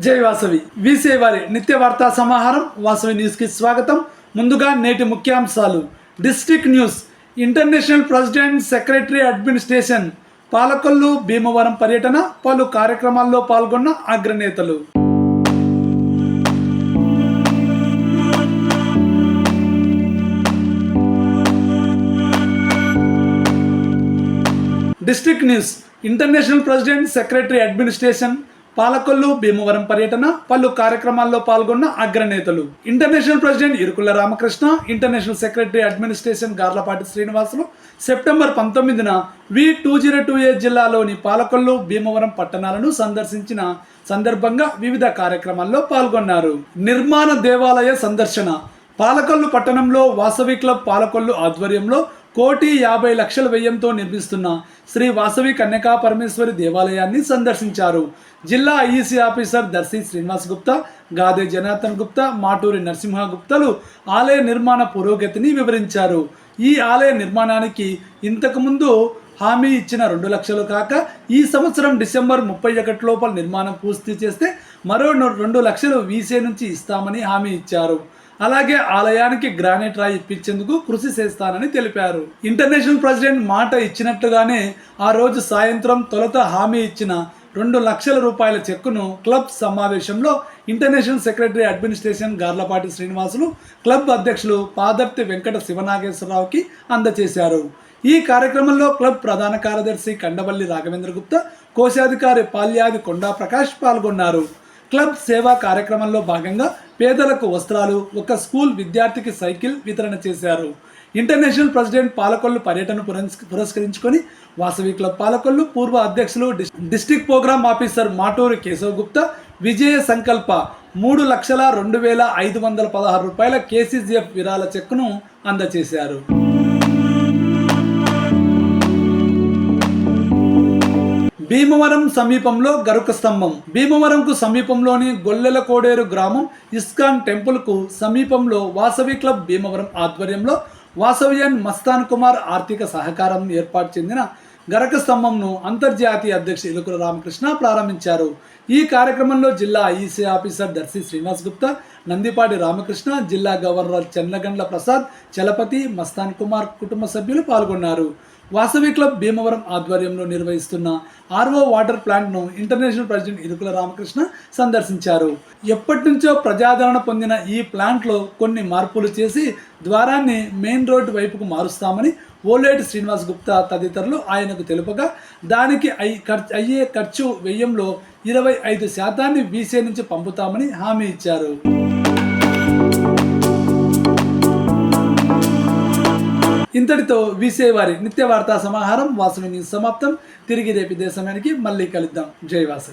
జై వాసవి. వీసే వారి నిత్య వార్తా సమాహారం. వాసవి న్యూస్కి స్వాగతం. ముందుగా నేటి ముఖ్యాంశాలు. District news. International president secretary administration. Palakollu Bhimavaram పర్యటన. పలు కార్యక్రమాల్లో పాల్గొన్న అగ్రనేతలు. District news. International president secretary administration. Palakollu Bhimavaram పర్యటన పలు కార్యక్రమాల్లో పాల్గొన్న అగ్రనేతలు. International president Irukula Ramakrishna international secretary administration Garlapati Srinivasulu. September పంతొమ్మిదిన V two zero two A జిల్లాలోని పాలకొల్లు భీమవరం పట్టణాలను సందర్శించిన సందర్భంగా వివిధ కార్యక్రమాల్లో పాల్గొన్నారు. నిర్మాణ దేవాలయ సందర్శన. పాలకొల్లు పట్టణంలో వాసవి క్లబ్ పాలకొల్లు ఆధ్వర్యంలో కోటి యాభై లక్షల వ్యయంతో నిర్మిస్తున్న శ్రీ వాసవి కన్యకా పరమేశ్వరి దేవాలయాన్ని సందర్శించారు. జిల్లా ఐఈసీ ఆఫీసర్ దర్శి శ్రీనివాస్ గుప్తా గాదే జనార్దన్ గుప్తా మాటూరి నరసింహ గుప్తలు ఆలయ నిర్మాణ పురోగతిని వివరించారు. ఈ ఆలయ నిర్మాణానికి ఇంతకుముందు హామీ ఇచ్చిన రెండు లక్షలు కాక ఈ సంవత్సరం డిసెంబర్ ముప్పై ఒకటి లోపల నిర్మాణం పూర్తి చేస్తే మరో రెండు లక్షలు వీసే నుంచి ఇస్తామని హామీ ఇచ్చారు. అలాగే ఆలయానికి గ్రానైట్ రాయి ఇప్పించేందుకు కృషి చేస్తానని తెలిపారు. ఇంటర్నేషనల్ ప్రెసిడెంట్ మాట ఇచ్చినట్టుగానే ఆ రోజు సాయంత్రం తొలుత హామీ ఇచ్చిన రెండు లక్షల రూపాయల చెక్కును క్లబ్ సమావేశంలో international secretary administration Garlapati Srinivasulu club అధ్యక్షులు పాదర్తి వెంకట శివనాగేశ్వరరావుకి అందజేశారు. ఈ కార్యక్రమంలో క్లబ్ ప్రధాన కార్యదర్శి కండవల్లి రాఘవేంద్ర గుప్తా కోశాధికారి పాల్యాది కొండా ప్రకాష్ పాల్గొన్నారు. క్లబ్ సేవా కార్యక్రమంలో భాగంగా పేదలకు వస్త్రాలు ఒక స్కూల్ విద్యార్థికి సైకిల్ వితరణ చేశారు. ఇంటర్నేషనల్ ప్రెసిడెంట్ పాలకొల్లు పర్యటన పురస్కరించుకొని వాసవి క్లబ్ పాలకొల్లు పూర్వ అధ్యక్షులు district program officer Maturu Keshav Gupta విజయ సంకల్ప మూడు లక్షల రెండు వేల ఐదు వందల పదహారు రూపాయల కేసీజీఎఫ్ విరాళ చెక్కును అందజేశారు. భీమవరం సమీపంలో గరుక స్తంభం. భీమవరంకు సమీపంలోని గొల్లెల కోడేరు గ్రామం ఇస్కాన్ టెంపుల్కు సమీపంలో వాసవి క్లబ్ భీమవరం ఆధ్వర్యంలో వాసవియన్ మస్తాన్ కుమార్ ఆర్థిక సహకారం ఏర్పాటు చెందిన గరక స్తంభంను అంతర్జాతీయ అధ్యక్ష ఇలుకుల రామకృష్ణ ప్రారంభించారు. ఈ కార్యక్రమంలో జిల్లా ఐఈసీ ఆఫీసర్ దర్శి శ్రీనివాస్ గుప్తా నందిపాటి రామకృష్ణ జిల్లా గవర్నర్ చెన్నగండ్ల ప్రసాద్ చలపతి మస్తాన్ కుమార్ కుటుంబ సభ్యులు పాల్గొన్నారు. వాసవి క్లబ్ భీమవరం ఆధ్వర్యంలో నిర్వహిస్తున్న ఆర్ఓ వాటర్ ప్లాంట్ను ఇంటర్నేషనల్ ప్రెసిడెంట్ ఇరుకుల రామకృష్ణ సందర్శించారు. ఎప్పటి నుంచో ప్రజాదరణ పొందిన ఈ ప్లాంట్లో కొన్ని మార్పులు చేసి ద్వారాన్ని మెయిన్ రోడ్డు వైపుకు మారుస్తామని ఓలేటి శ్రీనివాస్ గుప్తా తదితరులు ఆయనకు తెలుపగా దానికి అయి ఖర్చు అయ్యే ఖర్చు వ్యయంలో ఇరవై ఐదు శాతాన్ని బీసీ నుంచి పంపుతామని హామీ ఇచ్చారు. ఇంతటితో వీసే వారి నిత్య వార్తా సమాహారం వాసవి న్యూస్ సమాప్తం. తిరిగి రేపు ఇదే సమయానికి మళ్ళీ కలుద్దాం. జై వాసవి